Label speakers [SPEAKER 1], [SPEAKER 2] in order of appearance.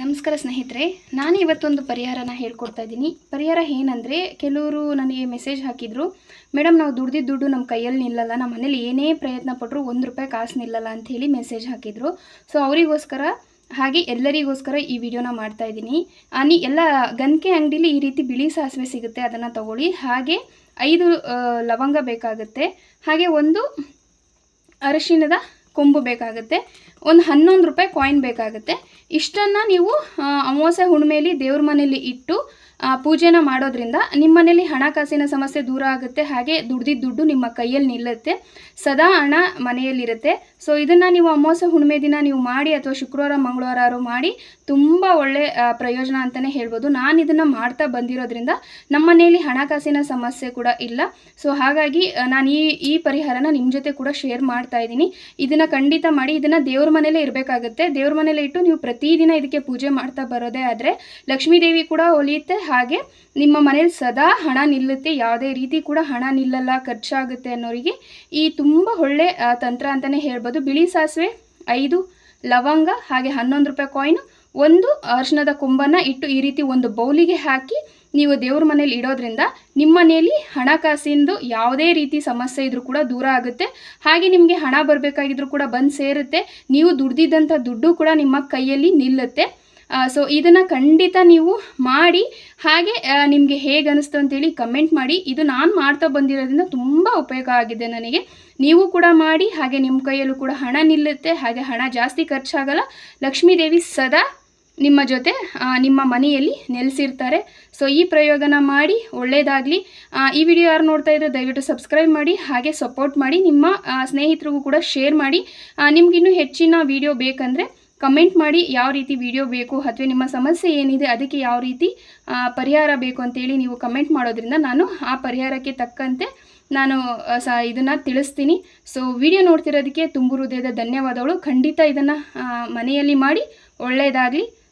[SPEAKER 1] ನಮಸ್ಕಾರ ಸ್ನೇಹಿತರೆ, ನಾನು ಇವತ್ತೊಂದು ಪರಿಹಾರನ ಹೇಳ್ಕೊಡ್ತಾ ಇದ್ದೀನಿ. ಪರಿಹಾರ ಏನಂದರೆ, ಕೆಲವರು ನನಗೆ ಮೆಸೇಜ್ ಹಾಕಿದರು ಮೇಡಮ್ ನಾವು ದುಡ್ದಿದ್ದ ದುಡ್ಡು ನಮ್ಮ ಕೈಯಲ್ಲಿ ನಿಲ್ಲಲ್ಲ ನಮ್ಮ ಮನೇಲಿ ಏನೇ ಪ್ರಯತ್ನ ಪಟ್ಟರು ಒಂದು ರೂಪಾಯಿ ಕಾಸು ನಿಲ್ಲಲ್ಲ ಅಂತ ಹೇಳಿ ಮೆಸೇಜ್ ಹಾಕಿದರು. ಸೊ ಅವರಿಗೋಸ್ಕರ, ಹಾಗೆ ಎಲ್ಲರಿಗೋಸ್ಕರ ಈ ವಿಡಿಯೋನ ಮಾಡ್ತಾ ಇದ್ದೀನಿ. ನೀ ಎಲ್ಲ ಗನ್ಕೆ ಅಂಗಡೀಲಿ ಈ ರೀತಿ ಬಿಳಿ ಸಾಸಿವೆ ಸಿಗುತ್ತೆ, ಅದನ್ನು ತಗೊಳ್ಳಿ. ಹಾಗೆ ಐದು ಲವಂಗ ಬೇಕಾಗುತ್ತೆ. ಹಾಗೆ ಒಂದು ಅರಿಶಿಣದ ಕೊಂಬು ಬೇಕಾಗುತ್ತೆ. ಒಂದು ಹನ್ನೊಂದು ರೂಪಾಯಿ ಕಾಯಿನ್ ಬೇಕಾಗುತ್ತೆ. ಇಷ್ಟನ್ನು ನೀವು ಅಮಾವಾಸ್ಯೆ ಹುಣ್ಮೇಲಿ ದೇವ್ರ ಮನೇಲಿ ಇಟ್ಟು ಪೂಜೆನ ಮಾಡೋದ್ರಿಂದ ನಿಮ್ಮ ಮನೇಲಿ ಹಣಕಾಸಿನ ಸಮಸ್ಯೆ ದೂರ ಆಗುತ್ತೆ. ಹಾಗೆ ದುಡ್ದಿದ್ದ ದುಡ್ಡು ನಿಮ್ಮ ಕೈಯಲ್ಲಿ ನಿಲ್ಲುತ್ತೆ. ಸದಾ ಹಣ ಮನೆಯಲ್ಲಿರುತ್ತೆ. ಸೊ ಇದನ್ನು ನೀವು ಅಮಾವಾಸ್ಯೆ ಹುಣ್ಮೆ ದಿನ ನೀವು ಮಾಡಿ ಅಥವಾ ಶುಕ್ರವಾರ, ಮಂಗಳವಾರ ಮಾಡಿ ತುಂಬ ಒಳ್ಳೆ ಪ್ರಯೋಜನ ಅಂತಲೇ ಹೇಳ್ಬೋದು. ನಾನು ಇದನ್ನು ಮಾಡ್ತಾ ಬಂದಿರೋದ್ರಿಂದ ನಮ್ಮ ಮನೆಯಲ್ಲಿ ಹಣಕಾಸಿನ ಸಮಸ್ಯೆ ಕೂಡ ಇಲ್ಲ. ಸೊ ಹಾಗಾಗಿ ನಾನು ಈ ಈ ಪರಿಹಾರನ ನಿಮ್ಮ ಜೊತೆ ಕೂಡ ಶೇರ್ ಮಾಡ್ತಾ ಇದ್ದೀನಿ. ಇದನ್ನು ಖಂಡಿತ ಮಾಡಿ, ಇದನ್ನು ದೇವ್ರ ಮನೇಲೇ ಇರಬೇಕಾಗುತ್ತೆ. ದೇವ್ರ ಮನೇಲೆ ಇಟ್ಟು ನೀವು ಪ್ರತಿದಿನ ಇದಕ್ಕೆ ಪೂಜೆ ಮಾಡ್ತಾ ಬರೋದೇ ಆದರೆ ಲಕ್ಷ್ಮೀ ದೇವಿ ಕೂಡ ಒಲಿಯುತ್ತೆ. ಹಾಗೆ ನಿಮ್ಮ ಮನೇಲಿ ಸದಾ ಹಣ ನಿಲ್ಲುತ್ತೆ. ಯಾವುದೇ ರೀತಿ ಕೂಡ ಹಣ ನಿಲ್ಲಲ್ಲ, ಖರ್ಚಾಗುತ್ತೆ ಅನ್ನೋರಿಗೆ ಈ ತುಂಬ ಒಳ್ಳೆ ತಂತ್ರ ಅಂತಲೇ ಹೇಳ್ಬೋದು. ಬಿಳಿ ಸಾಸಿವೆ ಐದು, ಲವಂಗ, ಹಾಗೆ ಹನ್ನೊಂದು ರೂಪಾಯಿ ಕಾಯಿನ್ ಒಂದು ಅರಿಶಿಣದ ಕೊಂಬನ್ನು ಇಟ್ಟು ಈ ರೀತಿ ಒಂದು ಬೌಲಿಗೆ ಹಾಕಿ ನೀವು ದೇವ್ರ ಮನೇಲಿ ಇಡೋದ್ರಿಂದ ನಿಮ್ಮ ಮನೆಯಲ್ಲಿ ಹಣಕಾಸಿಂದು ಯಾವುದೇ ರೀತಿ ಸಮಸ್ಯೆ ಇದ್ರೂ ಕೂಡ ದೂರ ಆಗುತ್ತೆ. ಹಾಗೆ ನಿಮಗೆ ಹಣ ಬರಬೇಕಾಗಿದ್ರು ಕೂಡ ಬಂದು ಸೇರುತ್ತೆ. ನೀವು ದುಡ್ದಿದ್ದಂಥ ದುಡ್ಡು ಕೂಡ ನಿಮ್ಮ ಕೈಯಲ್ಲಿ ನಿಲ್ಲುತ್ತೆ. ಸೊ ಇದನ್ನು ಖಂಡಿತ ನೀವು ಮಾಡಿ, ಹಾಗೆ ನಿಮಗೆ ಹೇಗೆ ಅನಿಸ್ತು ಅಂತೇಳಿ ಕಮೆಂಟ್ ಮಾಡಿ. ಇದು ನಾನು ಮಾಡ್ತಾ ಬಂದಿರೋದ್ರಿಂದ ತುಂಬ ಉಪಯೋಗ ಆಗಿದೆ ನನಗೆ. ನೀವು ಕೂಡ ಮಾಡಿ, ಹಾಗೆ ನಿಮ್ಮ ಕೈಯಲ್ಲೂ ಕೂಡ ಹಣ ನಿಲ್ಲುತ್ತೆ. ಹಾಗೆ ಹಣ ಜಾಸ್ತಿ ಖರ್ಚಾಗಲ್ಲ. ಲಕ್ಷ್ಮೀದೇವಿ ಸದಾ ನಿಮ್ಮ ಜೊತೆ ನಿಮ್ಮ ಮನೆಯಲ್ಲಿ ನೆಲೆಸಿರ್ತಾರೆ. ಸೊ ಈ ಪ್ರಯೋಗನ ಮಾಡಿ ಒಳ್ಳೆಯದಾಗಲಿ ಈ ವಿಡಿಯೋ ಯಾರು ನೋಡ್ತಾ ಇದ್ರೆ ದಯವಿಟ್ಟು ಸಬ್ಸ್ಕ್ರೈಬ್ ಮಾಡಿ, ಹಾಗೆ ಸಪೋರ್ಟ್ ಮಾಡಿ, ನಿಮ್ಮ ಸ್ನೇಹಿತರಿಗೂ ಕೂಡ ಶೇರ್ ಮಾಡಿ. ನಿಮಗಿನ್ನೂ ಹೆಚ್ಚಿನ ವಿಡಿಯೋ ಬೇಕಂದರೆ ಕಮೆಂಟ್ ಮಾಡಿ, ಯಾವ ರೀತಿ ವಿಡಿಯೋ ಬೇಕು, ಅಥವಾ ನಿಮ್ಮ ಸಮಸ್ಯೆ ಏನಿದೆ, ಅದಕ್ಕೆ ಯಾವ ರೀತಿ ಪರಿಹಾರ ಬೇಕು ಅಂತೇಳಿ ನೀವು ಕಮೆಂಟ್ ಮಾಡೋದ್ರಿಂದ ನಾನು ಆ ಪರಿಹಾರಕ್ಕೆ ತಕ್ಕಂತೆ ನಾನು ಸ, ಇದನ್ನು ತಿಳಿಸ್ತೀನಿ. ಸೊ ವಿಡಿಯೋ ನೋಡ್ತಿರೋದಕ್ಕೆ ತುಂಬು ಹೃದಯದ ಧನ್ಯವಾದಗಳು. ಖಂಡಿತ ಇದನ್ನು ಮನೆಯಲ್ಲಿ ಮಾಡಿ ಒಳ್ಳೆಯದಾಗಲಿ